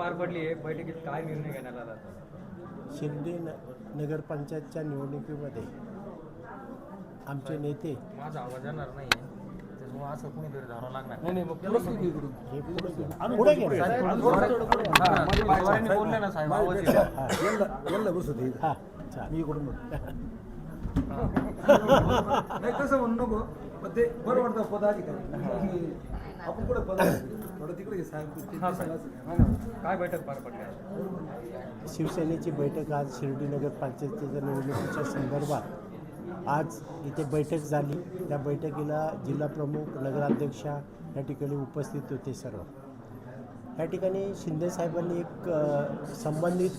पार पडली आहे बैठकीत काय निर्णय घेण्यात आला? शिर्डी न नगरपंचायतच्या निवडणुकीमध्ये आमचे नेते माझा आवाज येणार नाही त्याच्यामुळे असं कुणीतरी धरावं लागणार. हे बोलले ना साहेब आवाज हा. मी इकडून नाही तसं म्हणू नको पण ते बरं वाटतं पदाधिकारी. आपण कुठं पदाधिकारी? थोडं तिकडे साहेब. काय बैठक पार पडली आज? शिवसेनेची बैठक आज शिर्डी नगरपंचायतीच्या निवडणुकीच्या संदर्भात. आज इथे बैठक झाली. त्या बैठकीला जिल्हाप्रमुख नगराध्यक्षा या ठिकाणी उपस्थित होते सर्व. या ठिकाणी शिंदे साहेबांनी एक संबंधित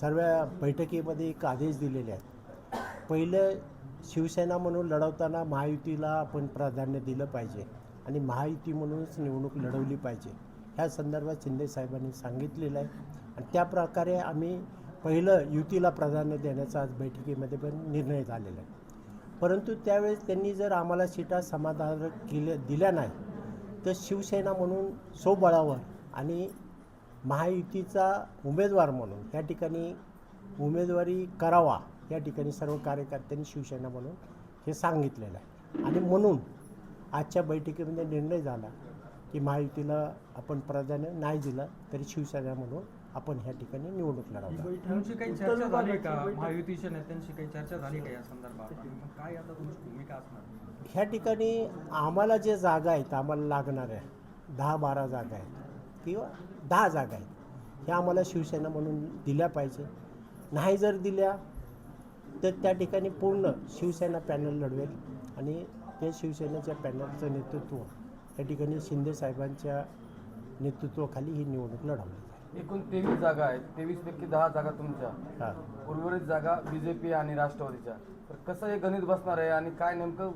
सर्व बैठकीमध्ये एक आदेश दिलेले आहेत. पहिलं शिवसेना म्हणून लढवताना महायुतीला आपण प्राधान्य दिलं पाहिजे. आणि महायुती म्हणूनच निवडणूक लढवली पाहिजे. ह्या संदर्भात शिंदे साहेबांनी सांगितलेलं आहे. आणि त्या प्रकारे आम्ही पहिलं युतीला प्राधान्य देण्याचा आज बैठकीमध्ये पण निर्णय झालेला आहे. परंतु त्यावेळेस त्यांनी जर आम्हाला सीटा समाधानकारक केल्या दिल्या नाही तर शिवसेना म्हणून सोबळावर आणि महायुतीचा उमेदवार म्हणून या ठिकाणी उमेदवारी करावा या ठिकाणी सर्व कार्यकर्त्यांनी शिवसेना म्हणून हे सांगितलेलं आहे. आणि म्हणून आजच्या बैठकीमध्ये निर्णय झाला की महायुतीला आपण प्राधान्य नाही दिलं तरी शिवसेना म्हणून आपण ह्या ठिकाणी निवडणूक लढवणार तुमची काही चर्चा झाली का? महायुतीच्या नेत्यांशी काही चर्चा झाली का या संदर्भात? काय आता तुमची भूमिका असणार? ह्या ठिकाणी आम्हाला जे जागा आहेत आम्हाला लागणाऱ्या दहा बारा जागा आहेत किंवा दहा जागा आहेत ह्या आम्हाला शिवसेना म्हणून दिल्या पाहिजे. नाही जर दिल्या तर त्या ठिकाणी पूर्ण शिवसेना पॅनल लढवेल आणि त्या शिवसेनेच्या पॅनलचं नेतृत्व त्या ठिकाणी शिंदे साहेबांच्या नेतृत्वाखाली ही निवडणूक लढवली एकूण तेवीस जागा आहेत. तेवीस पैकी दहा जागा तुमच्या. उर्वरित जागा बीजेपी आणि राष्ट्रवादीच्या. तर कसं हे गणित बसणार आहे आणि काय नेमकं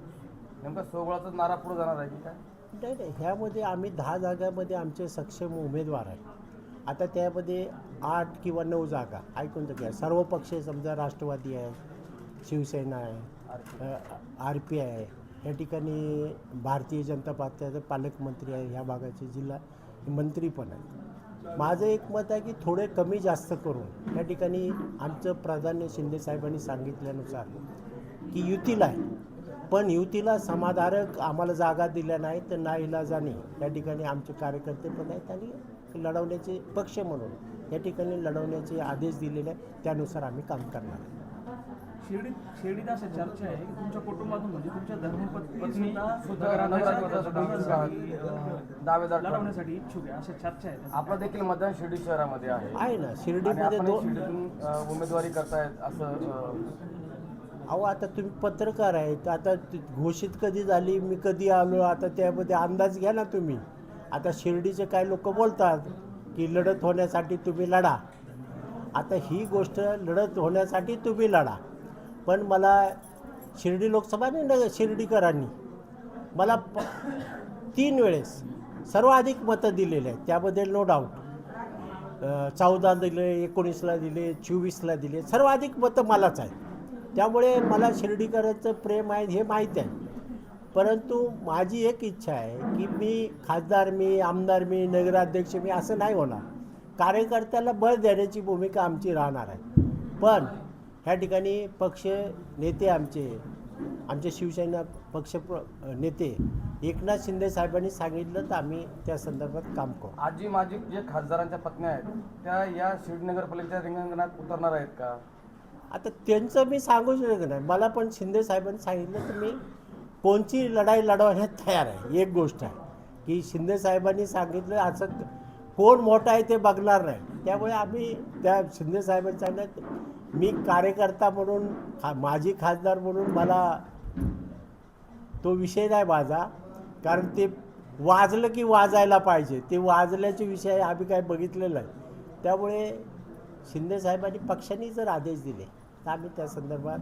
नेमकं सोबळाचाच नारा पुढे जाणार आहे की काय? नाही नाही. ह्यामध्ये आम्ही दहा जागामध्ये आमचे सक्षम उमेदवार आहेत. आता त्यामध्ये आठ किंवा नऊ जागा ऐकून तर घ्या. सर्व पक्ष समजा राष्ट्रवादी आहे शिवसेना आहे आर पी. आहे. या ठिकाणी भारतीय जनता पार्टीचे पालकमंत्री आहे ह्या भागाचे जिल्हा मंत्री पण आहेत माझं एक मत आहे की थोडे कमी जास्त करून या ठिकाणी आमचं प्राधान्य शिंदे साहेबांनी सांगितल्यानुसार की युतीला आहे पण युतीला समाधारक आम्हाला जागा दिल्या नाही तर नाईलाजाने या ठिकाणी आमचे कार्यकर्ते पण आहेत आणि लढवण्याचे पक्ष म्हणून या ठिकाणी लढवण्याचे आदेश दिलेले आहेत त्यानुसार आम्ही काम करणार आहे. शिर्डीत शिर्डीत अशा चर्चा आहे की तुमच्या कुटुंबातून म्हणजे तुमच्या धर्मपत्नी दावेदार. लढवण्यासाठी इच्छुक आहे. अशा चर्चा आहेत. आपलं देखील मतदान शिर्डी शहरामध्ये आहे. आहे ना. शिर्डीमध्ये दोन शिर्डीतून उमेदवारी करतायत असं अहो आता तुम्ही पत्रकार आहेत. आता ती घोषित कधी झाली मी कधी आलो आता त्यामध्ये अंदाज घ्या ना तुम्ही. आता शिर्डीचे काही लोक बोलतात की लढत होण्यासाठी तुम्ही लढा. आता ही गोष्ट लढत होण्यासाठी तुम्ही लढा. पण मला शिर्डी लोकसभा नाही शिर्डीकरांनी मला प तीन वेळेस सर्वाधिक मतं दिलेले आहेत. त्याबद्दल नो डाऊट चौदा दिले एकोणीसला दिले चोवीसला दिले. सर्वाधिक मतं मलाच आहेत. त्यामुळे मला शिर्डीकरांचं प्रेम आहे हे माहीत आहे. परंतु माझी एक इच्छा आहे की मी खासदार मी आमदार मी नगराध्यक्ष मी असं नाही होणार. कार्यकर्त्याला बळ देण्याची भूमिका आमची राहणार आहे. पण ह्या ठिकाणी पक्ष नेते आमचे आमचे शिवसेना पक्ष प्र- नेते एकनाथ शिंदे साहेबांनी सांगितलं तर आम्ही त्या संदर्भात काम करू. आजी माजी जे खासदारांच्या पत्न्या आहेत त्या या शिर्डी नगरपालिकेच्या रिंगणात उतरणार आहेत का? आता त्यांचं मी सांगू शकत नाही. मला पण शिंदे साहेबांनी सांगितलं तर मी कोणची लढाई लढवण्यात तयार आहे. एक गोष्ट आहे की शिंदे साहेबांनी सांगितलं असं कोण मोठा आहे ते बघणार नाही. त्यामुळे आम्ही त्या शिंदे साहेबांनी सांगितलं मी कार्यकर्ता म्हणून खा माजी खासदार म्हणून मला तो विषय नाही माझा कारण ते वाजलं की वाजायला पाहिजे. ते वाजल्याचे विषय आम्ही काय बघितलेलं आहे त्यामुळे शिंदे साहेबांनी पक्षांनी जर आदेश दिले तर आम्ही त्या संदर्भात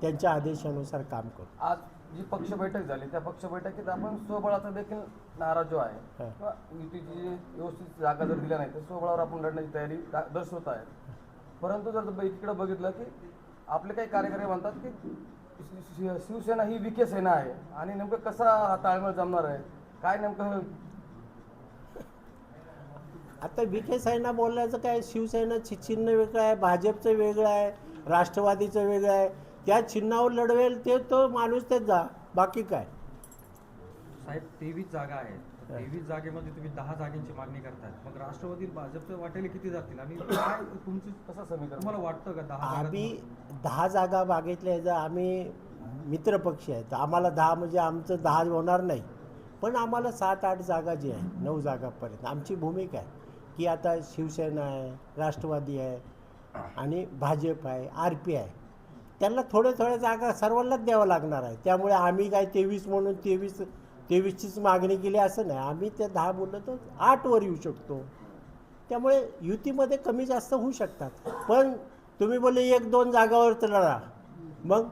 त्यांच्या आदेशानुसार काम करू. आज जी पक्ष बैठक झाली त्या पक्ष बैठकीत आपण स्वबळाचा देखील नारा जो आहे युतीची व्यवस्थित जागा जर दिल्या नाही तर स्वबळावर आपण लढण्याची तयारी दर्शवत आहे परंतु जर एकीकडे बघितलं की आपले काही कार्यकर्ते म्हणतात की शिवसेना ही विखे सेना आहे आणि नेमकं कसा हा ताळमेळ जमणार आहे? काय नेमकं आता विखे साहेबांना बोलण्याचं काय? शिवसेनाची चिन्ह वेगळं आहे भाजपचं वेगळं आहे राष्ट्रवादीचं वेगळं आहे. त्या चिन्हावर लढवेल ते तो माणूस तेच जा. बाकी काय? साहेब तेवीस जागा आहेत. तेवीस जागेमध्ये तुम्ही दहा जागेंची मागणी करतायत मग राष्ट्रवादी भाजपचं वाटेल किती जातील? आणि काय तुमचं कसं समीकरण? तुम्हाला वाटतं का दहा आम्ही दहा जागा मागितल्या जर आम्ही मित्रपक्षी आहेत. आम्हाला दहा म्हणजे आमचं दहा होणार नाही. पण आम्हाला सात आठ जागा जी आहे नऊ जागापर्यंत आमची भूमिका आहे. की आता शिवसेना आहे राष्ट्रवादी आहे आणि भाजप आहे आर पी आहे. त्यांना थोड्या थोड्या जागा सर्वांनाच द्यावं लागणार आहे. त्यामुळे आम्ही काय तेवीस म्हणून तेवीस तेवीसचीच मागणी केली असं नाही. आम्ही त्या दहा बोललो तर आठवर येऊ शकतो. त्यामुळे युतीमध्ये कमी जास्त होऊ शकतात. पण तुम्ही बोलले एक दोन जागावर तर लढा. मग?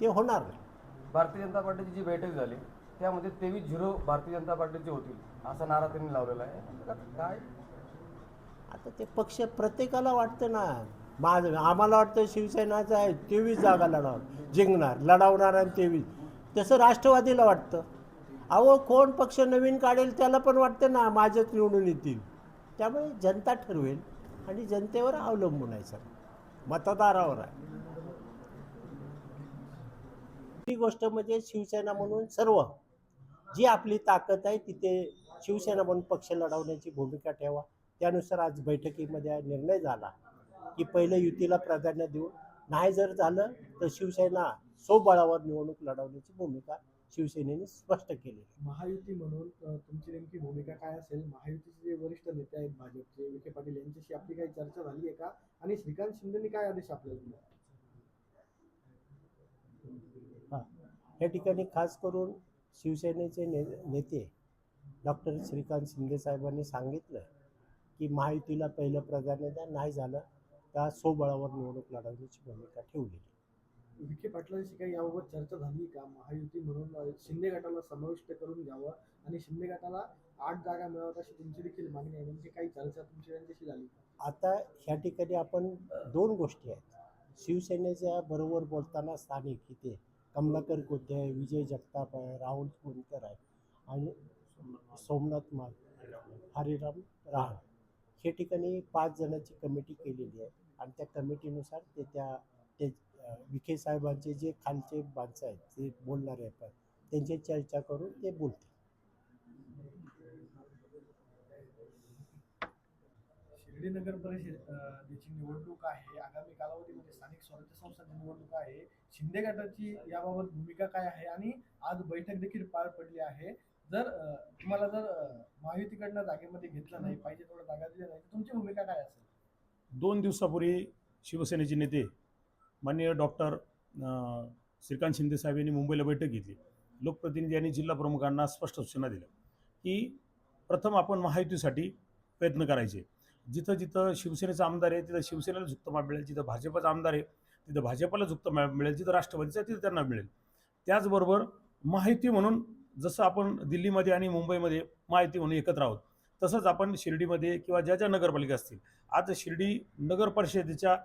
ते होणार नाही. भारतीय जनता पार्टीची जी बैठक झाली त्यामध्ये तेवीस झिरो भारतीय जनता पार्टीचे होतील असा नारा त्यांनी लावलेला आहे. काय? आता ते पक्ष प्रत्येकाला वाटतं ना. माझ आम्हाला वाटतं शिवसेनाचं आहे तेवीस जागा लढाव. जिंकणार लढवणार आणि तेवीस. तसं राष्ट्रवादीला वाटतं. अहो कोण पक्ष नवीन काढेल त्याला पण वाटतं ना माझ्याच निवडून येतील. त्यामुळे जनता ठरवेल आणि जनतेवर अवलंबून आहे सर. मतदारावर आहे. ती गोष्ट म्हणजे शिवसेना म्हणून सर्व जी आपली ताकद आहे तिथे शिवसेना म्हणून पक्ष लढवण्याची भूमिका ठेवा. त्यानुसार आज बैठकीमध्ये निर्णय झाला की पहिले युतीला प्राधान्य देऊन नाही जर झालं तर शिवसेना स्वबळावर निवडणूक लढवण्याची भूमिका शिवसेनेने स्पष्ट केली महायुती म्हणून तुमची नेमकी भूमिका काय असेल? महायुतीचे जे वरिष्ठ नेते आहेत भाजपचे विखे पाटील यांच्याशी आपली काही चर्चा झाली आहे का? आणि श्रीकांत शिंदेनी काय आदेश आपल्याला दिले? या ठिकाणी खास करून शिवसेनेचे ने नेते डॉक्टर श्रीकांत शिंदे साहेबांनी सांगितलं की महायुतीला पहिलं प्राधान्य द्या नाही झालं त्या स्वबळावर निवडणूक लढवण्याची भूमिका ठेवली विखे पाटलांशी काही याबाबत चर्चा झाली का? महायुती म्हणून शिंदे गटाला समाविष्ट करून घ्यावं आणि शिंदे गटाला आठ जागा मिळाव्यात अशी तुमची देखील मागणी आहे. म्हणजे काही चर्चा तुमची त्यांच्याशी झाली आता ह्या ठिकाणी आपण दोन गोष्टी आहेत. शिवसेनेच्या बरोबर बोलताना स्थानिक इथे कमलाकर कोते आहे विजय जगताप आहे राहुल कोणकर आहे आणि सोमनाथ माल हरिराम राहण हे ठिकाणी पाच जणांची कमिटी केलेली आहे आणि त्या कमिटीनुसार ते त्या ते विखे साहेबांचे जे खालचे माणसं आहेत ते बोलणारे आहेत त्यांची चर्चा करून ते बोलतील. शिर्डी नगर परिषदेची निवडणूक आहे आगामी कालावधीमध्ये स्थानिक स्वराज्य संस्थांची निवडणूक आहे शिंदे गटाची याबाबत भूमिका काय आहे आणि आज बैठक देखील पार पडली आहे. जर तुम्हाला जर महायुतीकडनं जागेमध्ये घेतलं नाही पाहिजे तेवढं जागा दिल्या नाही तर तुमची भूमिका काय असेल? दोन दिवसापूर्वी शिवसेनेचे नेते माननीय डॉक्टर श्रीकांत शिंदे साहेब यांनी मुंबईला बैठक घेतली. लोकप्रतिनिधी यांनी जिल्हा प्रमुखांना स्पष्ट सूचना दिल्या की प्रथम आपण महायुतीसाठी प्रयत्न करायचे. जिथं जिथं शिवसेनेचा आमदार आहे तिथं शिवसेनेला झुकतं माप मिळेल जिथं भाजपाचा आमदार आहे तिथं भाजपाला झुकतं माप मिळेल जिथं राष्ट्रवादीचा तिथं त्यांना मिळेल. त्याचबरोबर महायुती म्हणून जसं आपण दिल्लीमध्ये आणि मुंबईमध्ये महायुती म्हणून एकत्र आहोत तसंच आपण शिर्डीमध्ये किंवा ज्या ज्या नगरपालिका असतील आज शिर्डी नगर परिषदेच्या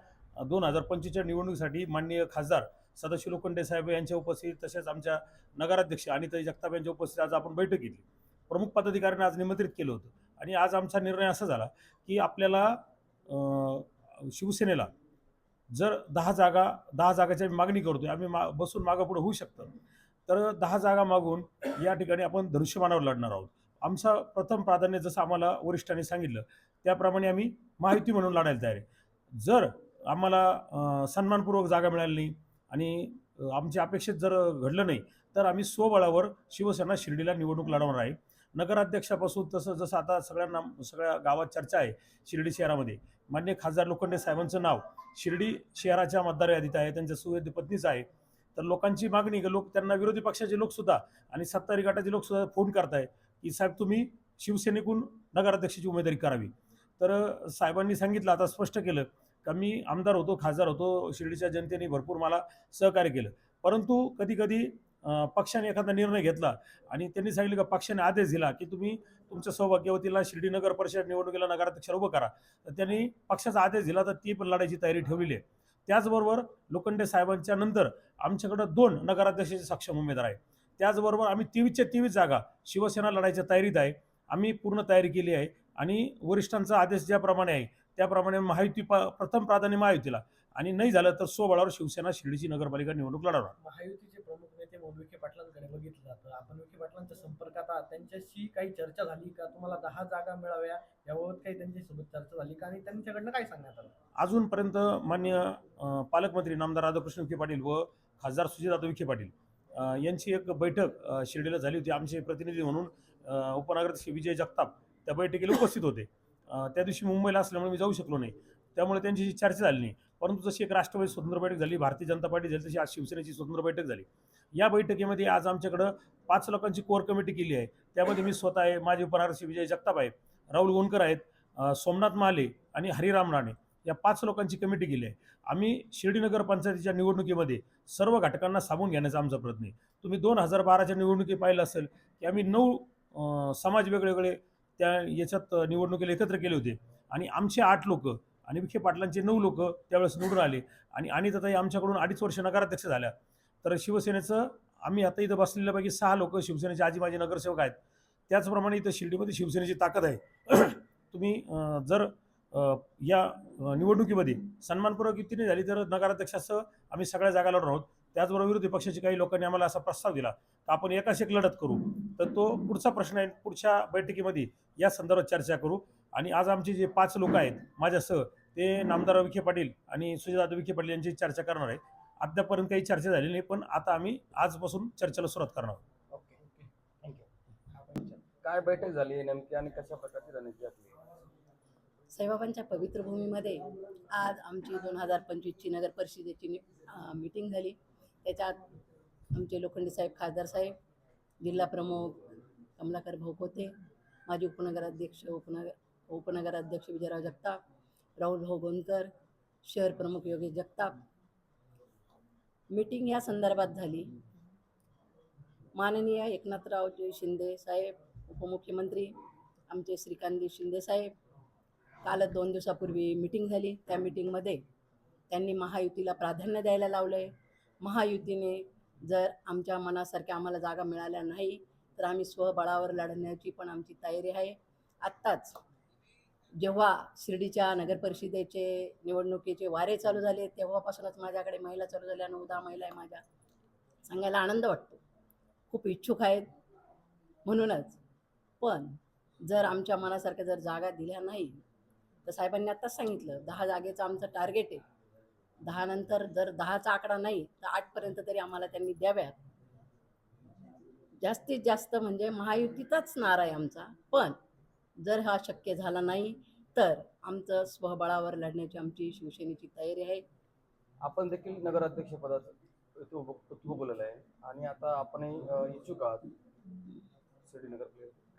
दोन हजार पंचवीसच्या निवडणुकीसाठी माननीय खासदार सदाशिव लोखंडे साहेब यांच्या उपस्थित तसेच आमच्या नगराध्यक्ष आणि तरी जगताप यांच्या उपस्थित आज आपण बैठक घेतली. प्रमुख पदाधिकाऱ्यांनी आज निमंत्रित केलं होतं. आणि आज आमचा निर्णय असा झाला की आपल्याला शिवसेनेला जर दहा जागा दहा जागाची आम्ही मागणी करतोय आम्ही मा बसून मागं होऊ शकतं. तर दहा जागा मागून या ठिकाणी आपण धनुष्यमानावर लढणार आहोत. आमचा प्रथम प्राधान्य जसं आम्हाला वरिष्ठांनी सांगितलं त्याप्रमाणे आम्ही माहिती म्हणून लढायला तयार आहे. जर आम्हाला सन्मानपूर्वक जागा मिळाली नाही आणि आमची अपेक्षित जर घडलं नाही तर आम्ही स्वबळावर शिवसेना शिर्डीला निवडणूक लढवणार आहे. नगराध्यक्षापासून तसं जसं आता सगळ्यांना सगळ्या गावात चर्चा आहे शिर्डी शहरामध्ये. मान्य खासदार लोखंडे साहेबांचं नाव शिर्डी शहराच्या मतदार यादीत आहे त्यांच्या सुवेद्य पत्नीचं आहे. तर लोकांची मागणी लोक त्यांना विरोधी पक्षाचे लोकसुद्धा आणि सत्तारी गटाचे लोकसुद्धा फोन करताय की साहेब तुम्ही शिवसेनेकून नगराध्यक्षाची उमेदवारी करावी. तर साहेबांनी सांगितलं आता स्पष्ट केलं का मी आमदार होतो खासदार होतो शिर्डीच्या जनतेने भरपूर मला सहकार्य केलं. परंतु कधी कधी पक्षाने एखादा निर्णय घेतला आणि त्यांनी सांगितलं का पक्षाने आदेश दिला की तुम्ही तुमच्या सौभाग्यवतीला शिर्डी नगर परिषद निवडणुकीला नगराध्यक्ष उभं करा. तर त्यांनी पक्षाचा आदेश दिला तर ती पण लढायची तयारी ठेवलेली आहे. त्याचबरोबर लोखंडे साहेबांच्या नंतर आमच्याकडं दोन नगराध्यक्षाचे सक्षम उमेदवार आहे त्याचबरोबर आम्ही तेवीसच्या तेवीस जागा शिवसेना लढायच्या तयारीत आहे. आम्ही पूर्ण तयारी केली आहे आणि वरिष्ठांचा आदेश ज्याप्रमाणे आहे त्याप्रमाणे महायुती प्रथम प्राधान्य महायुतीला. आणि नाही झालं तर स्वबळावर शिवसेना शिर्डीची नगरपालिका निवडणूक लढवणार. महायुतीचे प्रमुख नेते विखे पाटलांकडे बघितलं जातं. आपण विखे पाटलांच्या संपर्कात आहात. त्यांच्याशी काही चर्चा झाली का? तुम्हाला दहा जागा मिळाव्या याबाबत काही त्यांच्यासोबत चर्चा झाली का? आणि त्यांच्याकडनं काय सांगण्यात आलं? अजूनपर्यंत मान्य पालकमंत्री नामदार राधाकृष्ण विखे पाटील व खासदार सुजितदादा विखे पाटील यांची एक बैठक शिर्डीला झाली होती. आमचे प्रतिनिधी म्हणून अ, उपनगराध्यक्ष विजय जगताप त्या बैठकीला उपस्थित होते. त्या दिवशी मुंबईला असल्यामुळे मी जाऊ शकलो नाही. त्यामुळे त्यांची चर्चा झाली नाही. परंतु जशी एक राष्ट्रवादी स्वतंत्र बैठक झाली भारतीय जनता पार्टी झाली तशी आज शिवसेनेची स्वतंत्र बैठक झाली. या बैठकीमध्ये आज आमच्याकडं पाच लोकांची कोर कमिटी केली आहे. त्यामध्ये मी स्वतः आहे माझे उपनगराध्यक्ष विजय जगताप आहेत राहुल गोंडकर आहेत सोमनाथ महाले आणि हरिराम राणे. या पाच लोकांची कमिटी केली आहे. आम्ही शिर्डी नगर पंचायतीच्या निवडणुकीमध्ये सर्व घटकांना सामून घेण्याचा आमचा प्रयत्न आहे. तुम्ही दोन हजार बाराच्या निवडणुकी पाहिलं असेल की आम्ही नऊ समाज वेगवेगळे त्या याच्यात निवडणुकीला एकत्र केले होते. आणि आमचे आठ लोक आणि विखे पाटलांचे नऊ लोक त्यावेळेस निवडून आले. आणि आणि अनिताताई आमच्याकडून अडीच वर्ष नगराध्यक्ष झाल्या. तर शिवसेनेचं आम्ही आता इथं बसलेल्यापैकी सहा लोक शिवसेनेचे आजी माजी नगरसेवक आहेत. त्याचप्रमाणे इथं शिर्डीमध्ये शिवसेनेची ताकद आहे. तुम्ही जर या निवडणुकीमध्ये सन्मानपूर्वक युतीने झाली तर नगराध्यक्षासह आम्ही सगळ्या जागा आहोत. त्याचबरोबर विरोधी पक्षाचे काही लोकांनी आम्हाला असा प्रस्ताव दिला तर आपण एकाच एक लढत करू. तर तो पुढचा प्रश्न आहे पुढच्या बैठकीमध्ये या संदर्भात चर्चा करू. आणि आज आमचे जे पाच लोक आहेत माझ्यासह ते नामदार विखे पाटील आणि सुजयदादा विखे पाटील यांची चर्चा करणार आहे. अद्यापर्यंत काही चर्चा झाली नाही पण आता आम्ही आजपासून चर्चेला सुरुवात करणार आहोत. काय बैठक झाली आहे नेमकी आणि कशा प्रकारची रणनीती आखली साईबाबांच्या पवित्र भूमीमध्ये आज आमची दोन हजार पंचवीसची नगर परिषदेची मीटिंग झाली. त्याच्यात आमचे लोखंडे साहेब खासदार साहेब जिल्हा प्रमुख कमलाकर भाऊ खोते माजी उपनगराध्यक्ष उपनगर उपनगराध्यक्ष विजयराव जगताप राहुल भाऊ गोंदकर शहर प्रमुख योगेश जगताप. मीटिंग या संदर्भात झाली. माननीय एकनाथरावजी शिंदे साहेब उपमुख्यमंत्री आमचे श्रीकांतजी शिंदे साहेब कालच दोन दिवसापूर्वी मीटिंग झाली. त्या मीटिंगमध्ये त्यांनी महायुतीला प्राधान्य द्यायला लावलं आहे महायुतीने जर आमच्या मनासारख्या आम्हाला जागा मिळाल्या नाही तर आम्ही स्वबळावर लढण्याची पण आमची तयारी आहे. आत्ताच जेव्हा शिर्डीच्या नगरपरिषदेचे निवडणुकीचे वारे चालू झाले तेव्हापासूनच माझ्याकडे महिला चालू झाल्या नऊ दहा महिला आहे माझ्या. सांगायला आनंद वाटतो. खूप इच्छुक आहेत म्हणूनच. पण जर आमच्या मनासारख्या जर जागा दिल्या नाही तर साहेबांनी आत्ताच सांगितलं दहा जागेचं आमचं टार्गेट आहे. दहा नंतर जर दहाचा आकडा नाही तर आठपर्यंत तरी आम्हाला त्यांनी द्याव्यात. जास्तीत जास्त म्हणजे महायुतीचाच नारा आहे आमचा. पण जर हा शक्य झाला नाही तर आमचं स्वबळावर लढण्याची आमची शिवसेनेची तयारी आहे. आपण देखील नगराध्यक्ष उभवलेलं आहे. आणि आता आपणही इच्छुक आहात. नगर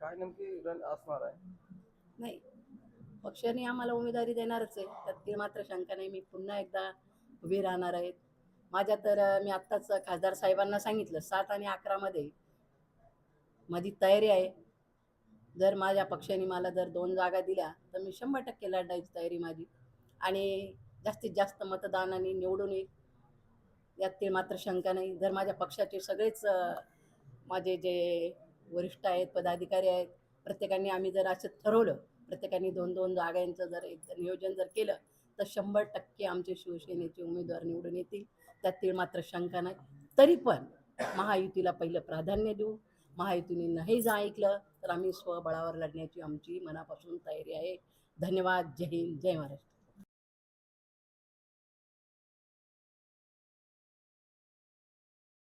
काय नेमकी रण असणार आहे? नाही. पक्षाने आम्हाला उमेदवारी देणारच आहे. त्यात ती मात्र शंका नाही. मी पुन्हा एकदा उभी राहणार आहेत. माझ्या तर मी आत्ताच खासदार साहेबांना सांगितलं सात आणि अकरामध्ये माझी तयारी आहे. जर माझ्या पक्षाने मला जर दोन जागा दिल्या तर मी शंभर टक्के लढायची तयारी माझी. आणि जास्तीत जास्त मतदानाने निवडून येईल. यातील मात्र शंका नाही. जर माझ्या पक्षाचे सगळेच माझे जे वरिष्ठ आहेत पदाधिकारी आहेत प्रत्येकाने आम्ही जर असं ठरवलं प्रत्येकाने दोन दोन जागांचं जर एक नियोजन जर केलं तर शंभर टक्के आमचे शिवसेनेचे उमेदवार निवडून येतील. त्यातील मात्र शंका नाही. तरी पण महायुतीला पहिलं प्राधान्य देऊ. महायुतीने नाही जर ऐकलं तर आम्ही स्वबळावर लढण्याची आमची मनापासून तयारी आहे. धन्यवाद. जय हिंद. जय महाराष्ट्र.